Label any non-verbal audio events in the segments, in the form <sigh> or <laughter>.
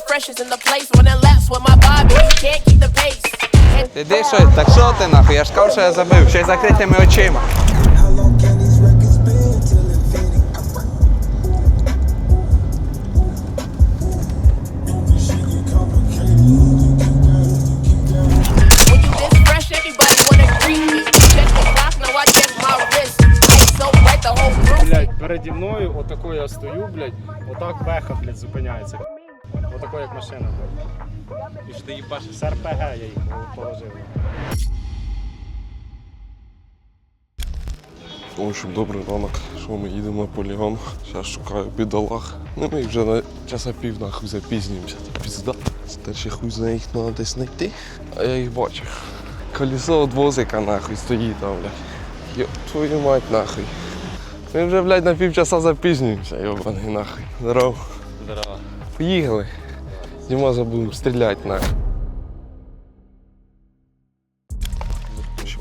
the freshest in the place. Running laps with my Bobby, you can't keep the pace. And Іди що, так що ти нахуй? Я ж кажу, що я забив, ще й закритими очима. How long can these records spin till infinity? Shit get complicated. You keep that, you keep that. when you this fresh, everybody wanna greet me. Check the clock, now I check my wrist. Ice so bright, the whole roof. Блять, переді мною, отако я стою, блять, отак беха, блять, зупиняється. Отако як машина. І що ти їбашиш? З РПГ я їх положив. В общем, добрий ранок. Що ми їдемо на полігон. Зараз шукаю бідолах. Ну ми вже на часа пів нахуй запізнюємося. Пізда. Та ще хуй знає їх треба десь знайти. А я їх бачу. Колесо від возика нахуй стоїть там, блядь. Йоп, твою мать нахуй. Ми вже, блядь, на півчаса запізнюємося, йобаний нахуй. Здорово. Здорово. Поїхали. Діма забудемо стріляти нахуй.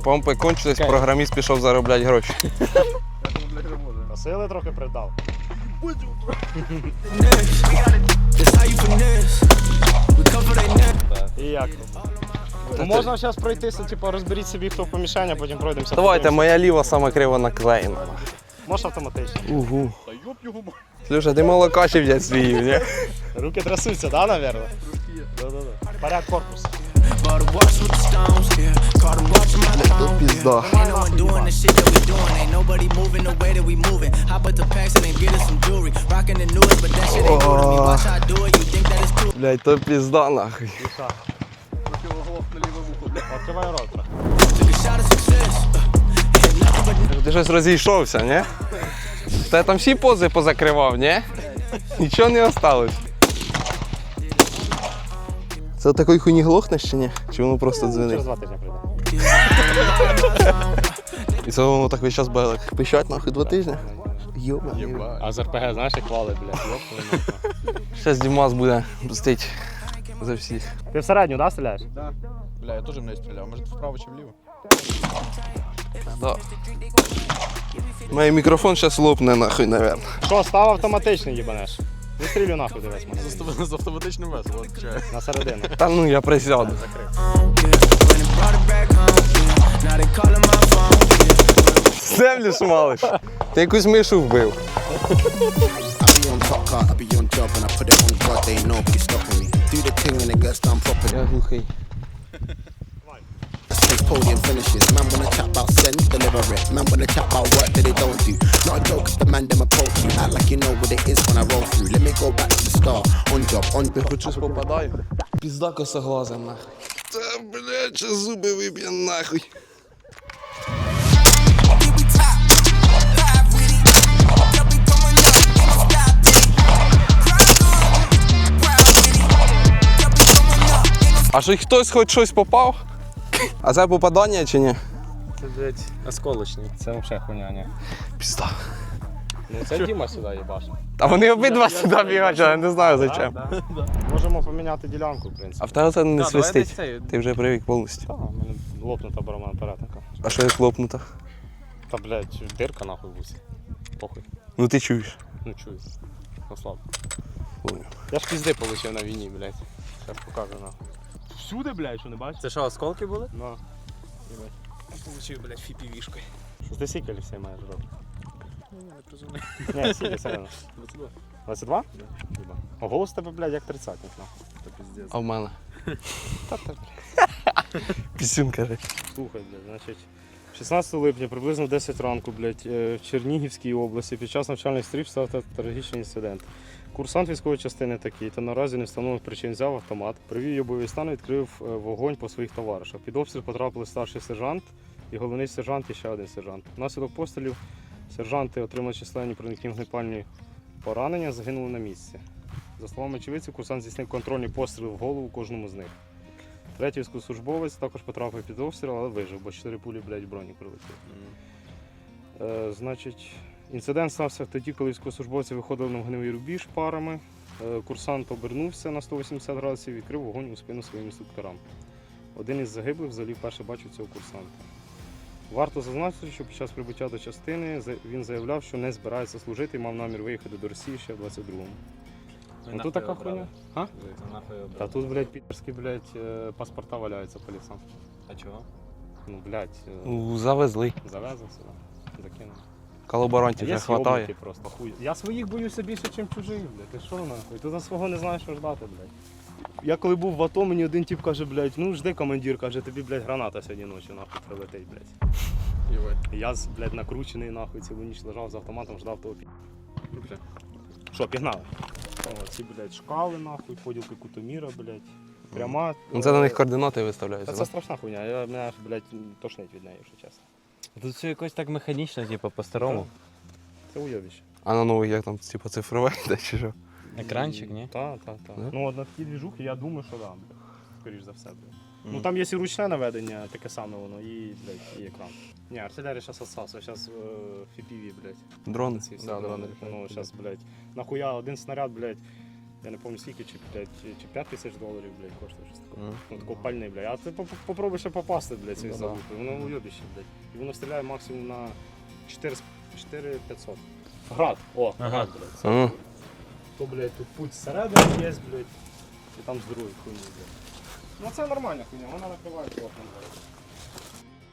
Помпи кончились, програміст пішов заробляти гроші. Сили трохи придав. І як? Ну, можна зараз пройтися, типу, розберіть собі, хто в помішання, потім пройдемося. Давайте, моя ліва сама криво наклеєна. Можеш автоматично. Угу. Слушай, ти молока ще взять свій, ні? Руки трясуться, да, наверное? Да-да-да. Поряд корпус. Пізда. Блять, то пізда нахуй. Відкривай рот Ти щось розійшовся, ні? Та там всі пози позакривав, ні? Нічого не осталось. Це такої хуйні глохнеш чи ні? Чи воно просто Через два тижні прийде. І це воно так весь час буде пищать нахуй два тижні? Йоба. А з РПГ, знаєш, як вали, блядь, йоп, твою Дімас буде мстить за всіх. Ти в середню, да, стріляєш? Да. Бля, я теж в неї стріляв. Може вправо чи вліво? Да. Мій мікрофон зараз лопне нахуй, наверное. Що, став автоматичний, їбанеш? Вистрілю нахуй, дивись мене. З автоматичним весело, відчаю. На середину. Та ну я присяду. Землю шмалиш. Ти якусь мишу вбив. Я глухий. Podium finishes. Man wanna chat about send, deliver it. Man wanna chat about work that they don't do. Not a joke if the man them approach you. Act like you know what it is when I roll through. Let me go back to the start. On job, on хоч щось попадаю? Пізда косоглазим нахуй. Та, блядь, ще зуби виб'є нахуй. А що хтось хоч щось попав? А це попадання чи ні? Це, блядь, осколочний. Це взагалі хуйня, ні. Пізда. Ну це Діма сюди їбаш. Та вони обидва сюди бігають, я не знаю зачем. <laughs> Можемо поміняти ділянку, в принципі. А в тебе це не давай свистить. десь цей. Ти вже привик повністю. Та, в мене лопнута барабан апаратника. А що як лопнуто? Та, блядь, дирка нахуй в усі. Похуй. Ну ти чуєш. Ну чую. Ослаб. Понял. Я ж пізди получив на війні, блядь. Зараз покажу нахуй. Всюди, блядь, що не бачиш? Це що, осколки були? Ну. Получив, блядь, фіпівішкою. Що ти скільки Олексій маєш років? Ні, скільки серйозно. 22. 22? Єба. А голос тебе, блядь, як 30 нахуй. Та піздець. А в мене. Та ти, блядь. <laughs> Пісюн каже. Слухай, блядь, значить. 16 липня, приблизно в 10 ранку, блядь, е, в Чернігівській області під час навчальних стрів стався трагічний інцидент. Курсант військової частини такий, та наразі не встановлених причин взяв автомат, привів його бойовий стан і відкрив е, вогонь по своїх товаришах. Під обстріл потрапили старший сержант і головний сержант і ще один сержант. Внаслідок пострілів сержанти отримали численні проникні вогнепальні поранення, загинули на місці. За словами очевидців, курсант здійснив контрольний постріл в голову кожному з них. Третій військовослужбовець також потрапив під обстріл, але вижив, бо чотири пулі, блядь, в броні прилетіли. Е, значить, інцидент стався тоді, коли військовослужбовці виходили на вогневий рубіж парами. Е, курсант обернувся на 180 градусів і відкрив вогонь у спину своїм інструкторам. Один із загиблих взагалі вперше бачив цього курсанта. Варто зазначити, що під час прибуття до частини він заявляв, що не збирається служити і мав намір виїхати до Росії ще в 22-му. Ну тут така хуйня. А? Та тут, блядь, підерські, блядь, е, паспорта валяються по лісам. А чого? Ну, блядь, е, Завезли. завезли сюди, закинули. Колаборантів вже хватає. просто хуй. Я своїх боюся більше, ніж чужих, блядь. Ти що нахуй? Ти за свого не знаєш, що ждати, блядь. Я коли був в АТО, мені один тип каже, блядь, ну жди командир, каже, тобі, блядь, граната сьогодні ночі нахуй прилетить, блядь. І Я, блядь, накручений нахуй, цілу ніч лежав з автоматом, ждав того пі. Що, пігнали? О, ці, блядь, шкали нахуй, поділки кутоміра, блядь. Пряма. Ну це на е, них координати Та виставляються. це да? страшна хуйня, я мене, аж, блядь, тошнить від неї, якщо чесно. Тут все якось так механічно, типу, по-старому. Це уйобище. А на нових як там, типу, цифрове йде <laughs> чи що? Екранчик, ні? Так, так, так. Да? Ну, от на такій двіжухи, я думаю, що да, блядь. Скоріш за все, блядь. Ну там є і ручне наведення, таке саме воно, і, блядь, і екран. Ні, артилерія зараз отсасує, зараз FPV, блядь. Дрони. Ці всі Да, дрони. дрони. Ну, зараз, блядь, нахуя один снаряд, блядь, я не пам'ятаю скільки, чи, блядь, чи, чи 5 тисяч доларів, блядь, коштує щось таке. Мгм. Ну, такого пальний, блядь. А ти поп- попробуй ще попасти, блядь, цією Ну, да. залупою. Воно уйобище, блядь. І воно стріляє максимум на 4 4500. Град, о, Ага. град, блядь. Ага. То, блядь, тут путь зсередини є, блядь, і там з другої хуйні, блядь. Ну це нормальна хуйня, вона накриває плотно, блядь.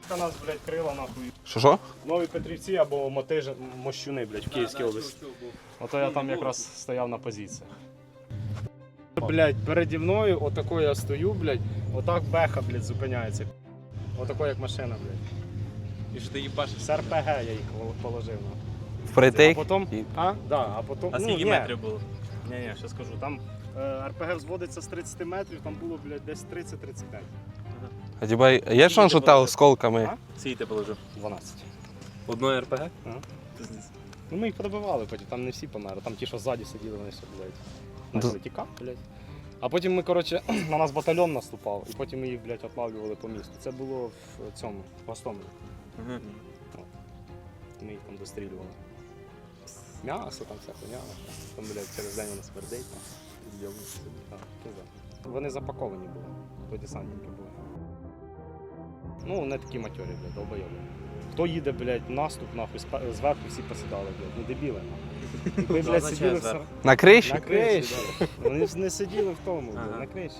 Це нас, блядь, крила нахуй. Що що? Нові Петрівці або Мотижи, Мощуни, блядь, в Київській області. Ото я там якраз стояв на позиціях. Блядь, переді мною, отако я стою, блядь, отак беха, блядь, зупиняється. Отако як машина, блядь. І що ти їбашиш? З РПГ я їх положив. нахуй. А потім, І- а? Да, а потім, А ну, скільки ні. метрів було? Ні, ні, ще скажу. Там е, РПГ взводиться з 30 метрів, там було, блядь, десь 30-35. А тебе є шанс, що те осколками? А? Скільки ти положив? 12. Одної РПГ? Ага. Ну ми їх пробивали потім, там не всі померли, там ті, що ззаді сиділи, вони все, блядь. Почали тікати, блядь. А потім ми, коротше, <clears throat> на нас батальйон наступав, і потім ми їх, блядь, отлавлювали по місту. Це було в цьому, в Гостомелі. Угу. Ми їх там дострілювали. М'ясо там вся хуйня. Там, блядь, через день воно смердить. Там. Вони запаковані були, то десантники були. Ну, не такі матьорі, блядь, долбойоби. Хто їде, блядь, наступ, нахуй, зверху всі посідали, блядь, ну дебіли, нахуй. Якби, блядь, сиділи в сар- На криші? на криші. да. Вони ж не сиділи в тому, блядь, Ага. на криші.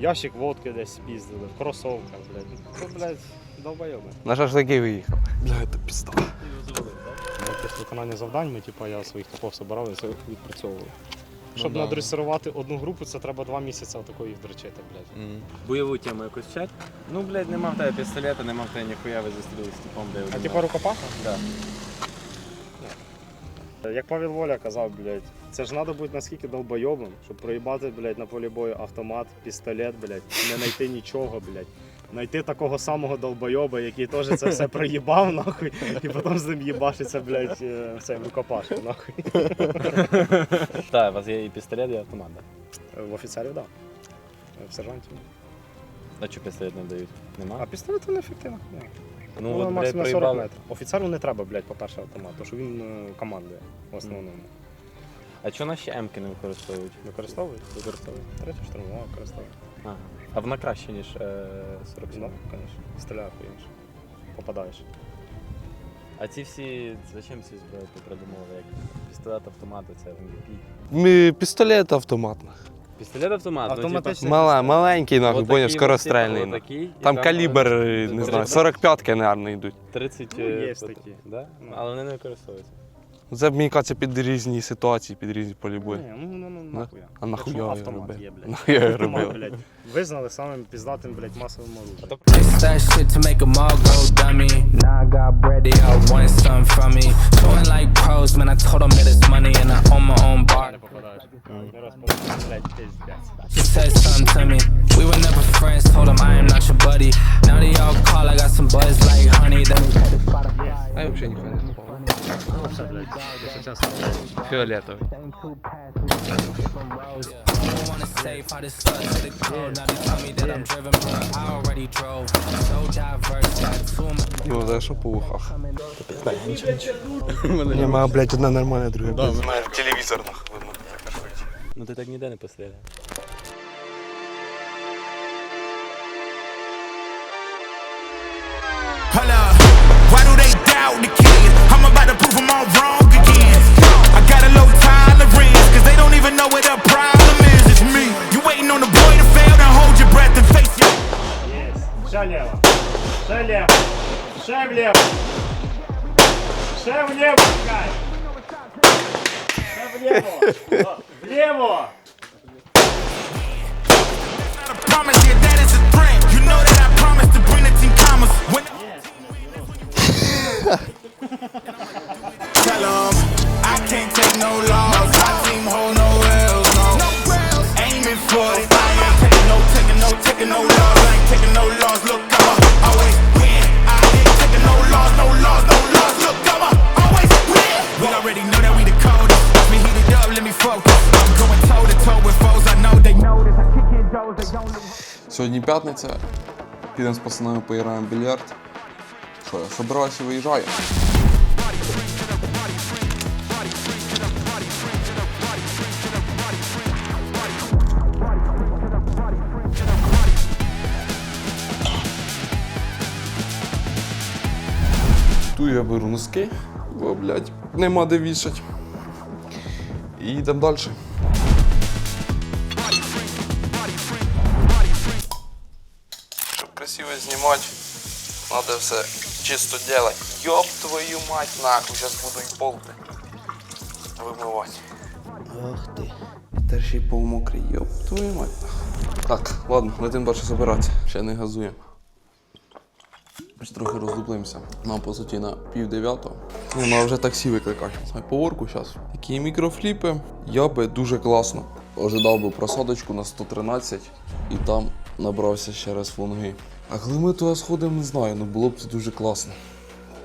Ящик водки десь спіздили, в кросовках, блядь. Ну, блядь, долбойоби. На шашлики виїхав. Бля, це пізда. Ну, Після виконання завдань ми типу, я своїх типов собирав і це відпрацьовував. Щоб да. надресирувати одну групу, це треба два місяці отакої їх дрочити, блядь. Бойову тему якусь вчать? Ну, блядь, нема в тебе пістолета, нема в тебе ніхуя, ви зустрілись з типом, де А типа рукопаха? Да. Як Павел Воля казав, блядь, це ж треба бути наскільки долбойобим, щоб проїбати, блядь, на полі бою автомат, пістолет, блядь, не знайти нічого, блядь. Знайти такого самого долбойоба, який теж це все проїбав, нахуй, і потім з ним їбашиться, блядь, е, цей рукопаш, нахуй. Так, у вас є і пістолет, і автомат, да? В офіцерів, так. Да. В сержантів. А що пістолет не дають? Нема? А пістолет не ефективно. Ну, Ну, от, блядь, максимум 40 проїбали. метрів. Офіцеру не треба, блядь, по-перше, автомат, тому що він е, командує в основному. А чого наші М-ки не використовують? Використовують? Використовують. Третя штурмова використовує. Ага. А вона краще, ніж е, 47. Ну, звісно. Стріляє хуєш. Попадаєш. А ці всі, зачем ці зброї придумали? Як пістолет, автомати, це MVP. Ми пістолет автоматний. Пістолет автомат. Автоматичний. Мала, маленький, нахуй, поняв, скорострельний. нахуй. Там калібр, не знаю, 45-ки, наверное, йдуть. 30 Ну, є е, такі. Да? Ну. Але вони не використовуються. Це мені кажеться під різні ситуації, під різні полі бою. Ні, ну, ну, ну, нахуя. А нахуя Якщо ви автомат робили? є, блядь. Нахуя ви Автомат, робили? блядь. Визнали самим піздатим, блядь, масовим оружием. That shit to make them all go dummy. Now I got bread, they all want something from me. Doing like pros, man, I told them that it's money and I own my own bar. Попадаєш. Не раз попадаєш, блядь, пиздець. She said something to me. We were never friends, told them I am not your buddy. Now they all call, I got some buzz like honey. Then we had to spot a fly. А я взагалі ніхуя не попав. Ну, все, блядь, якщо чесно. Фіолетовий. Different roads. I don't wanna save how this stuck to the code. Now they tell me that I'm driven, but I already drove. So diverse, got two of my Ну, за що по ухах? Ні, має, блядь, одна нормальна, друга. Да, телевізор нахуй. Ну ти так ніде не постріляв. Hold up, why do they doubt the kid? prove them all wrong again. I got a low tolerance, cause they don't even know what the problem is. It's me. You waiting on the boy to fail, then hold your breath and face your. Yes. Шалево. Шалево. Шевлево. Шевлево. Шевлево. Влево. П'ятниця. Підемо з пацанами поіграємо більярд. Що, я собираюся виїжджаю. Ту я беру носки, бо, блядь, нема де вішать. І йдемо далі. Знімати, треба все чисто делать. Ёб твою мать, нахуй, зараз буду і пол вимивати. Ах ти. Тепер ще й ёб твою мать. Так, ладно, летим далі забиратися. Ще не газуємо. Трохи роздуплимося. Нам, по суті, на пів дев'ятого. Ну, треба вже таксі викликати. Поворку зараз. Такі мікрофліпи. Я би дуже класно. Ожидав би просадочку на 113 і там набрався ще раз флонги. А коли ми туди сходимо, не знаю, ну було б це дуже класно.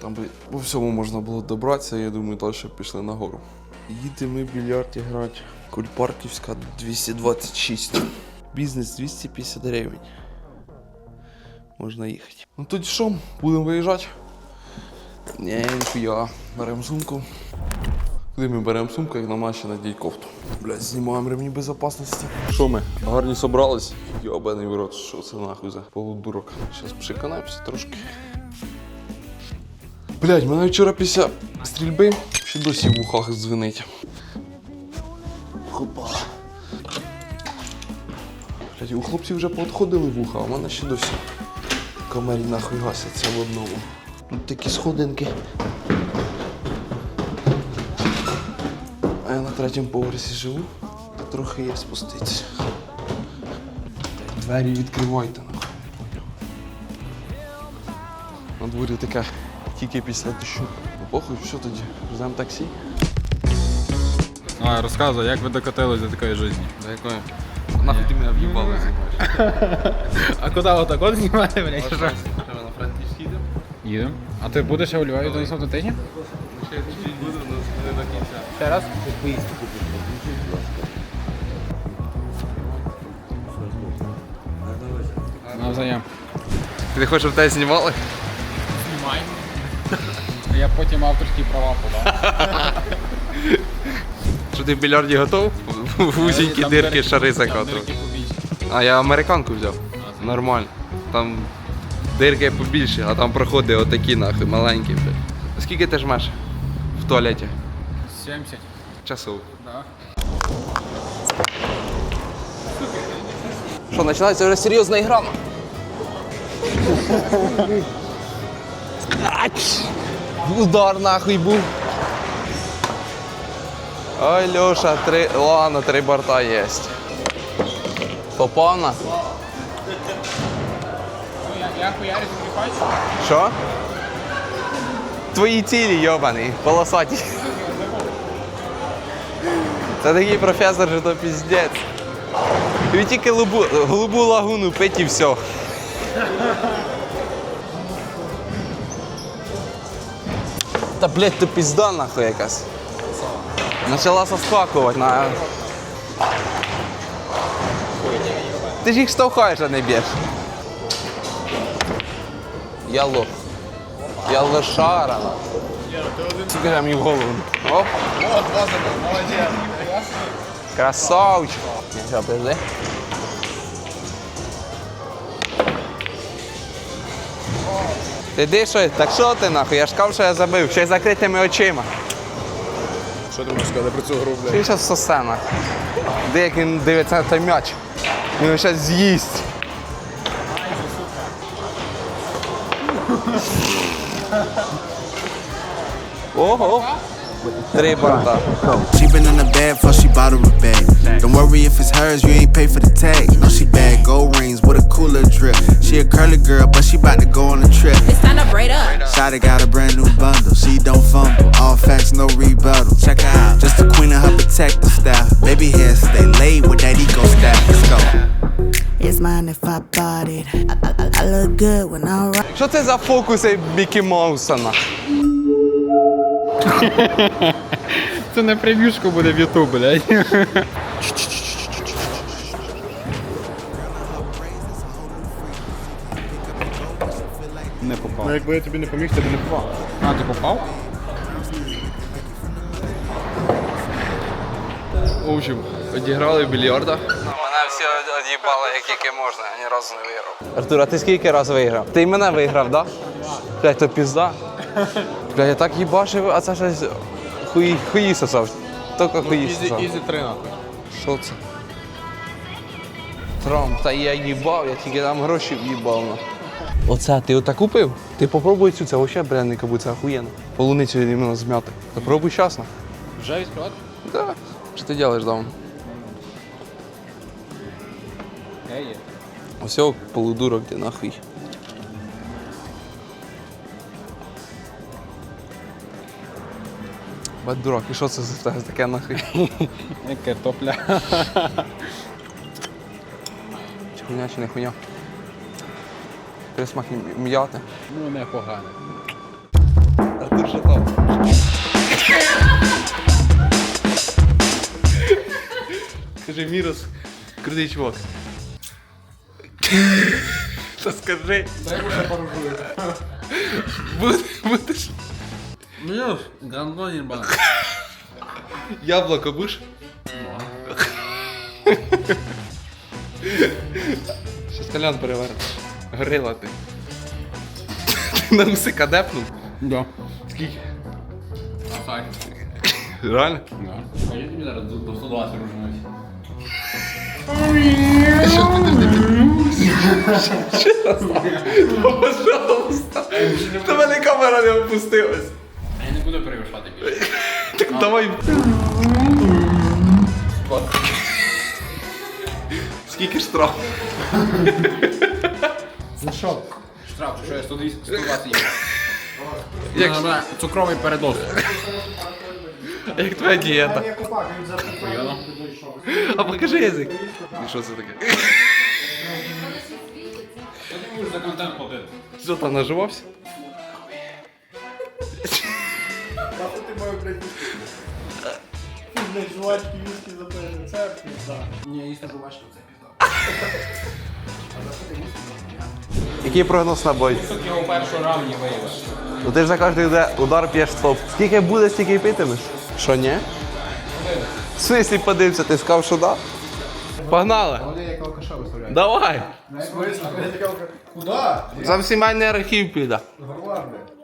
Там би по всьому можна було добратися, я думаю, далі пішли нагору. Їдемо ми більярд грати. Кульпарківська 226. Бізнес 250 гривень. Можна їхати. Ну тоді що, будемо виїжджати? Ні, ніхуя. Беремо сумку. Куди ми беремо сумку, як на маші надіть кофту. Блять, знімаємо ремні безпечності. Що ми? Гарні собрались? Йобаний в рот, що це нахуй за полудурок. Зараз пшиканаємося трошки. Блять, мене вчора після стрільби ще досі в ухах дзвенить. Хопа. Блять, у хлопців вже поотходили вуха, а в мене ще досі. Комарі нахуй гасяться в одному. Тут такі сходинки. А я на третьому поверсі живу, то трохи є спуститися. Двері відкривайте нахуй. На дворі таке тільки після дощу. Ну похуй, що тоді? Ждемо таксі? А, розказуй, як ви докотились до такої житті? До якої? Нахуй ти мене в'їбали знімаєш. <laughs> А куди отак от знімати, блядь? Що на Франківськ їдемо? Їдемо. А ти будеш у Львові до наступного тижня? Ще чуть-чуть буду, але не до кінця. Ще раз? Навзаєм. Ти хочеш, щоб тебе знімали? Знімай. Я потім авторські права подам. <laughs> Що ти в більярді готов? Вузенькі Там дирки, дирки- шари там закатував. дирки побільші. А я американку взяв. Нормально. Там дирки побільше, а там проходи отакі нахуй, маленькі. блядь. Скільки ти жмеш в туалеті? 70. Часов. Да. Що, починається вже серйозна ігра? Удар нахуй був. Ой, Льоша, три. Ладно, три борта є. Попав на? Я, я хуярю. Що? Твої цілі, йобаний, полосаті. Це такий професор, що то піздець. Він тільки голубу, голубу лагуну пить і все. Та блять, то пізда нахуй якась. Почала соскакувати на. Ти ж їх штовхаєш, а не б'єш. Я лох. Я лошара. Сука, мені в голову. Оп. Красавчик. Нічого, подожди. Ти дишай, так що ти нахуй? Я ж сказав, що я забив, ще й закритими очима. Що ти можеш сказати про цю гру, блядь? Він зараз сосе нахуй. Де як він дивиться на той м'яч. Він його зараз з'їсть. Ого. Три борта. She been in the bed before she bought her a bag. Don't worry if it's hers, you ain't pay for the tag. No, she bad gold rings with a cooler drip. She a curly girl, but she about to go on a trip. It's time to braid up. Shotty got a brand new bundle. She don't fumble. All facts, no rebuttal. Check her out. Just the queen of her protective style. Baby hair stay laid with that eco style. Let's go. It's mine if I bought it. I, I, I look good when I'm right. Що це за фокуси Мікі Маусана? <laughs> Це не прев'юшка буде в Ютуб, блядь. Не попав. Ну якби я тобі не поміг, ти б не попав. А, ти попав? В общем, одіграли в більярда. Мене всі од'їбали, як тільки можна, я ні разу не виграв. Артур, а ти скільки разів виграв? Ти й мене виграв, так? Да? Блядь, то пізда. Блядь, я так їбашив, а це щось хуї, хуї сосав. Тільки хуї сосав. Ізі 3 нахуй. Що це? Трамп, та я їбав, я тільки там гроші в'їбав. на. Оце, ти ота купив? Ти попробуй цю, це взагалі бренний кабу, це охуєнно. Полуницю іменно змяти. Попробуй часно. Вже відкривати? Да. Що ти робиш там? Ось полудурок, ти нахуй. Бать дурак, і що це за таке нахуй? <laughs> Картопля. Чи хуйня, чи не хуйня? Присмак м'яти. Ну, непогано. Артур що там? Скажи, Мірос, крутий чувак. Та скажи. Будеш- Будеш Між, гандон єбан. <laughs> яблуко будеш? Щас колян перевернеш. Горила ти. Ти на усика депнув? Да. Скільки? Реально? Да. А я тобі зараз до до 120 ружнуть. Пожалуйста. Та мене камера не опустилась. Буду перевишати більше. <laughs> Так давай. Скільки штраф? За <laughs> що? Штраф, що я 120 120 євро. Як- Як... Цукровий передоз. Як твоя дієта? А покажи язик. І що це таке? Ти будеш за контент платити? Що там наживався? Ні, їсти жувачки це пізда. Який прогноз на бой? Тут його в першому раунді виявиш. Ну ти ж за кожний удар- удар п'єш стоп. Скільки буде, стільки й питимеш? Що, ні? В смислі подивився, ти сказав, що да? Погнали! Вони як алкаша виставляють. Давай! Куди? За сімейний архів піде.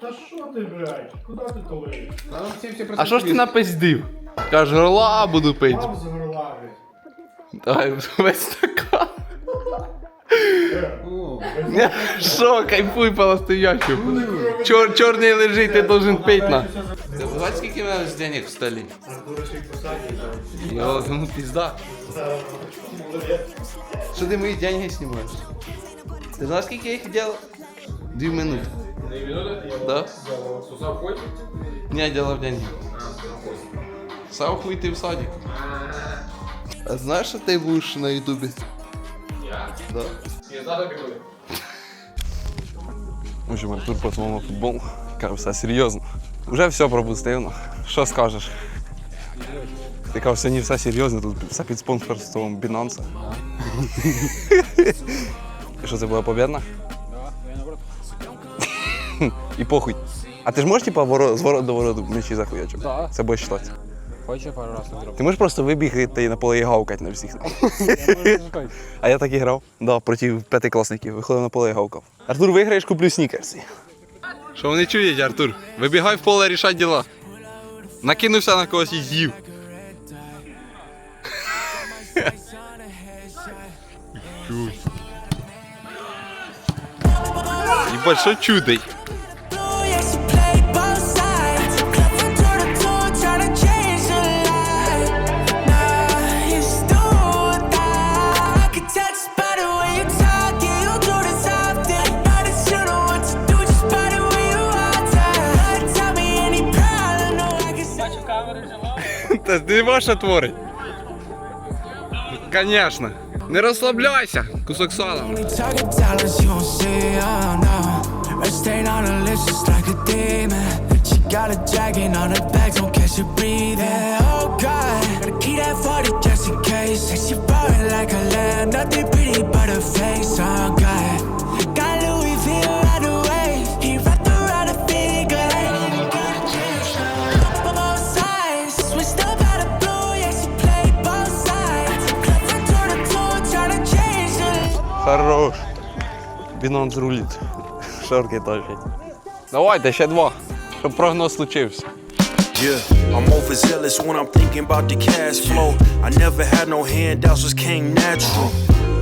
Та що ти, блядь? Куди ти толиш? Там всі всі А що ж ти напиздив? Каже, горла буду пити. з горла, Давай, весь стакан. Ні, Що, кайфуй по-настоящему. Чор, чорний лежить, ти должен пити на. Ти бачиш, скільки в мене з денег в столі? Йо, ну пізда. Що ти мої деньги знімаєш? Ти знаєш, скільки я їх делав? Дві минути. Да? Сусав хоч? Не, дело в деньги. Сам хуй ты в садик. А знаешь, что ты будешь на ютубе? Я? Да. Я знаю, буде. В общем, Артур потом на футбол. Каже, все серйозно. Уже все пропустив. ну. Що скажеш? Ти кажеш, сьогодні все серйозно, тут все під спонсорством Binance. <laughs> Що це була побєдна? І похуй. А ти ж можеш типа воро- з ворот до вороту м'ячі захуячити? Да. Це буде считати. Хочу пару разів зробити. Ти можеш просто вибігти і на поле і гавкати на всіх. А я так і грав. Да, проти п'ятикласників. Виходив на поле і гавкав. Артур, виграєш, куплю снікерси. Що вони чують, Артур? Вибігай в поле, рішай діла. Накинувся на когось і з'їв. Єбать, що чудий? Stain on her lips just like a demon. She got a dragon on her back, don't catch her breathing. Oh god, gotta keep that 40 just in case. Say she ballin' like a lamb, nothing pretty but her face, oh god. Хорош. Бінонс рулить. Шорки точать. Давайте ще два, щоб прогноз случився. Yeah, I'm overzealous when I'm thinking about the cash flow. I never had no handouts, just came natural.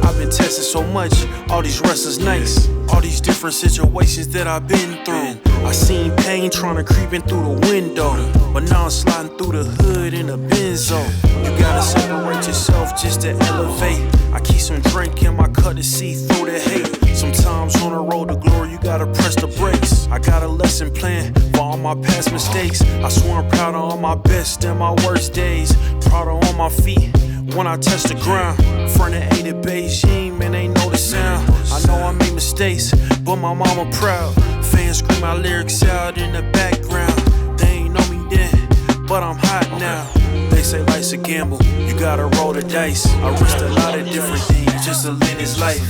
I've been tested so much, all these wrestlers nice. All these different situations that I've been through. I seen pain trying to creep in through the window. But now I'm sliding through the hood in a benzo. You gotta separate yourself just to elevate. I keep some drink in my cup to see through the hate. Sometimes on the road to glory, you gotta press the brakes. I got a lesson plan for all my past mistakes. I swear I'm proud of all my best and my worst days. Proud of all my feet when I touch the ground. Front of A to Beijing, man, they know the sound. I know I made mistakes, but my mama proud. Fans scream my lyrics out in the background. They ain't know me then, but I'm hot now. They say life's a gamble, you gotta roll the dice. I risked a lot of different things just to live this life.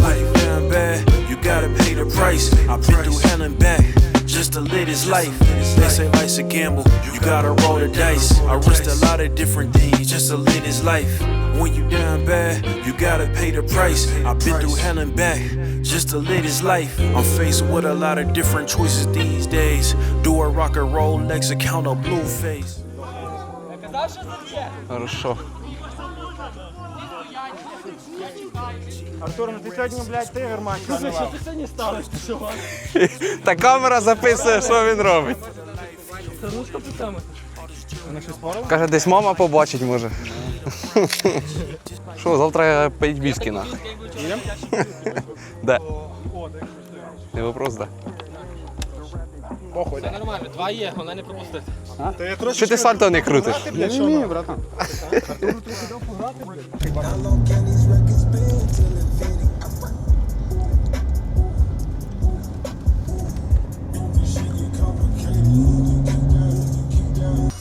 Life down bad, you gotta pay the price. I've been through hell and back just to live this life. They say life's a gamble, you gotta roll the dice. I risked a lot of different things just to live this life. When you down bad, you gotta pay the price. I've been through hell and back just to live this life. I'm faced with a lot of different choices these days. Do a rock and roll, Lex account a blue face. Хорошо. Артур, ну ти сьогодні, блядь, тигр матч. Що ти сьогодні ставиш? <laughs> Та камера записує, що він робить. Каже, десь мама побачить може. <laughs> Що, завтра поїть віскі нахуй. <laughs> Де? Не вопрос, да. Це нормально, два є, головне не пропустити. Що ти сальто не крутиш? Я не вмію, братан.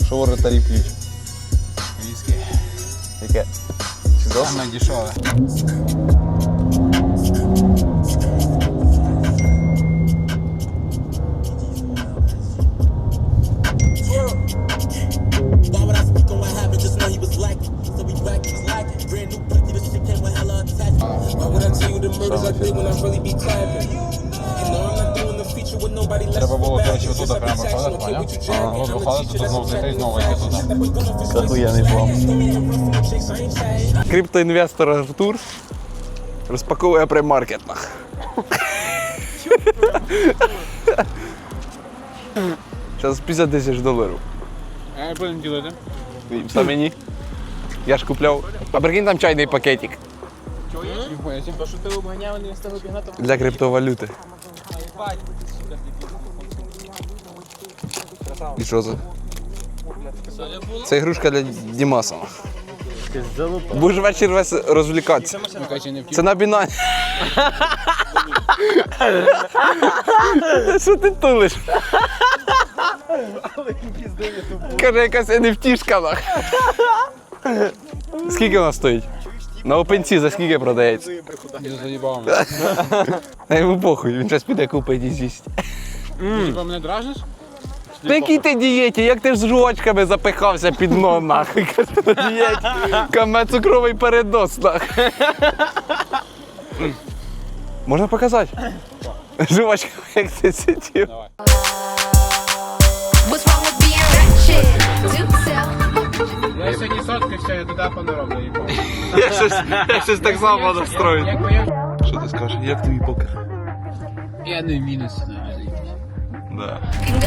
Що воротарі п'ють? Віскі. Яке? Чудово? Саме дешеве. Murders I did when I really be clapping? You know I'm not doing the feature with nobody less Треба було, коротше, отуда прямо виходити, поняв? what you А, dragging? от виходити, тут знову зайти, знову йти туди. Охуєнний план. Криптоінвестор Артур розпаковує примаркет. нах. Зараз 50 тисяч доларів. А будемо ділити. Та мені. Я ж купляв. А прикинь там чайний пакетик То, що ти обганяв, не встиг обігнати. для криптовалюти. І що це? Це ігрушка для Дімаса. Будеш ввечері весь розвлікатися. Це на бінарі. Що ти тулиш? Каже, якась NFT-шка. нах. Скільки вона стоїть? На опенці за скільки продається? Я заїбав. <laughs> А йому похуй, він зараз піде купить і з'їсть. Типа мене дражниш? На якій ти дієті? Як ти ж з жувачками запихався під дно, нахуй? Каже, на дієті. Каме цукровий передос, нахуй. Можна показати? Жувачка, як ти сидів. What's wrong with being ratchet? Do tell. Я сьогодні сотки, все, я туди не роблю. їбав. Я щось, я щось так само настрою. Що ти скажеш? Як тобі покер? Я не в мінусі навіть. Да. Can